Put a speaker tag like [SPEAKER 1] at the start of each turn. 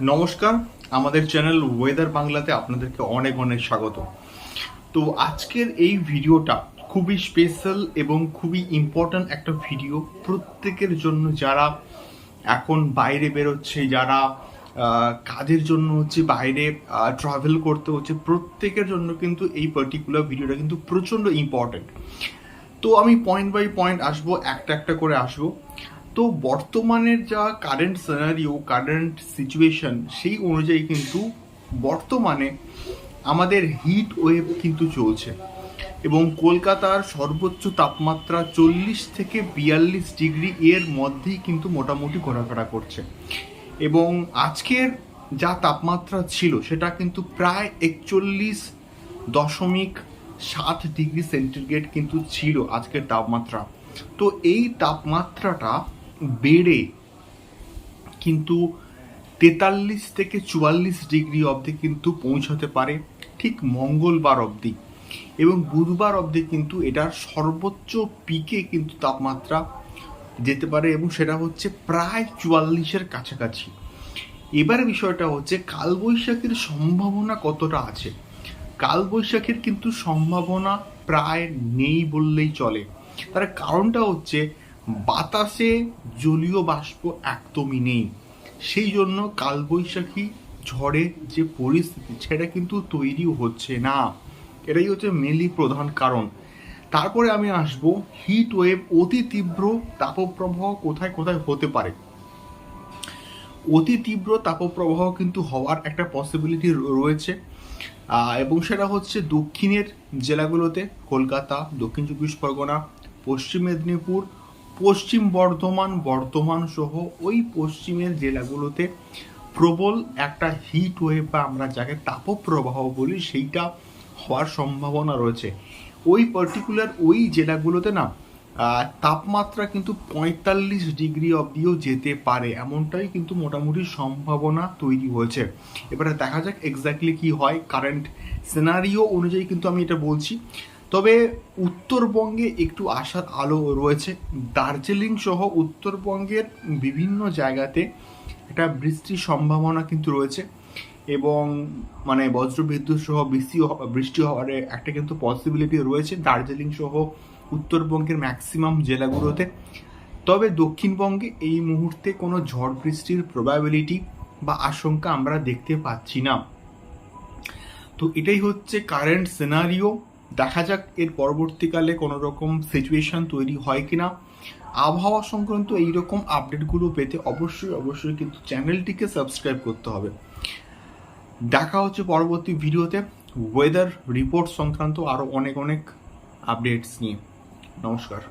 [SPEAKER 1] নমস্কার, আমাদের channel weather বাংলাতে আপনাদেরকে অনেক অনেক স্বাগত। তো আজকের এই ভিডিওটা খুবই স্পেশাল এবং খুবই ইম্পর্ট্যান্ট একটা ভিডিও প্রত্যেকের জন্য যারা এখন বাইরে বেরোচ্ছে, যারা কাজের জন্য হচ্ছে বাইরে ট্রাভেল করতে হচ্ছে, প্রত্যেকের জন্য কিন্তু এই পার্টিকুলার ভিডিওটা কিন্তু প্রচণ্ড ইম্পর্ট্যান্ট তো আমি পয়েন্ট বাই পয়েন্ট আসব, একটা একটা করে আসব। তো বর্তমানের যা কারেন্ট সিনারিও কারেন্ট সিচুয়েশন সেই অনুযায়ী কিন্তু বর্তমানে আমাদের হিট ওয়েভ কিন্তু চলছে। এবং কলকাতার সর্বোচ্চ তাপমাত্রা চল্লিশ থেকে বিয়াল্লিশ ডিগ্রি এর মধ্যেই কিন্তু মোটামুটি ঘোরাফেরা করছে। এবং আজকের যা তাপমাত্রা ছিল, সেটা কিন্তু প্রায় একচল্লিশ দশমিক সাত ডিগ্রি সেন্টিগ্রেড কিন্তু ছিল আজকের তাপমাত্রা। তো এই তাপমাত্রাটা বেড়ে কিন্তু তেতাল্লিশ থেকে চুয়াল্লিশ ডিগ্রি অবধি কিন্তু পৌঁছাতে পারে ঠিক মঙ্গলবার অবধি। এবং বুধবার অবধি কিন্তু এটার সর্বোচ্চ পিকে কিন্তু তাপমাত্রা যেতে পারে এবং সেটা হচ্ছে প্রায় চুয়াল্লিশের কাছাকাছি। এবার বিষয়টা হচ্ছে কালবৈশাখীর সম্ভাবনা কতটা আছে? কালবৈশাখীর কিন্তু সম্ভাবনা প্রায় নেই বললেই চলে। তার কারণটা হচ্ছে বাতাসে জলীয় বাষ্প একদমই নেই। সেই জন্য কালবৈশাখী ঝড়ের যে পরিস্থিতি, সেটা কিন্তু তৈরি হচ্ছে না। এটাই হচ্ছে মেনলি প্রধান কারণ। তারপরে আমি আসব হিট ওয়েভ অতি তীব্র তাপপ্রবাহ কোথায় কোথায় হতে পারে? অতি তীব্র তাপপ্রবাহ কিন্তু হওয়ার একটা পসিবিলিটি রয়েছে। এবং সেটা হচ্ছে দক্ষিণের জেলাগুলোতে, কলকাতা, দক্ষিণ চব্বিশ পরগনা, পশ্চিম মেদিনীপুর পশ্চিম বর্ধমান বর্ধমান সহ ওই পশ্চিমের জেলাগুলোতে প্রবল একটা হিট ওয়েভ বা আমরা যাকে তাপপ্রবাহ বলি, সেইটা হওয়ার সম্ভাবনা রয়েছে। ওই পার্টিকুলার ওই জেলাগুলোতে না তাপমাত্রা কিন্তু পঁয়তাল্লিশ ডিগ্রি অবধিও যেতে পারে, এমনটাই কিন্তু মোটামুটি সম্ভাবনা তৈরি হয়েছে। এবারে দেখা যাক এক্স্যাক্টলি কি হয়। কারেন্ট সিনারিও অনুযায়ী কিন্তু আমি এটা বলছি। তবে উত্তরবঙ্গে একটু আশার আলো রয়েছে। দার্জিলিং সহ উত্তরবঙ্গের বিভিন্ন জায়গাতে একটা বৃষ্টির সম্ভাবনা কিন্তু রয়েছে এবং মানে বজ্রবিদ্যুৎ সহ বৃষ্টি বৃষ্টি হওয়ার একটা কিন্তু পসিবিলিটি রয়েছে দার্জিলিং সহ উত্তরবঙ্গের ম্যাক্সিমাম জেলাগুলোতে। তবে দক্ষিণবঙ্গে এই মুহূর্তে কোনো ঝড় বৃষ্টির প্রবাবিলিটি বা আশঙ্কা আমরা দেখতে পাচ্ছি না। তো এটাই হচ্ছে কারেন্ট সিনারিও দেখা যাক এর পরবর্তীকালে কোনো রকম সিচুয়েশান তৈরি হয় কি না আবহাওয়া সংক্রান্ত এইরকম আপডেটগুলো পেতে অবশ্যই অবশ্যই কিন্তু চ্যানেলটিকে সাবস্ক্রাইব করতে হবে। দেখা হচ্ছে পরবর্তী ভিডিওতে ওয়েদার রিপোর্ট সংক্রান্ত আরও অনেক অনেক আপডেটস নিয়ে। নমস্কার।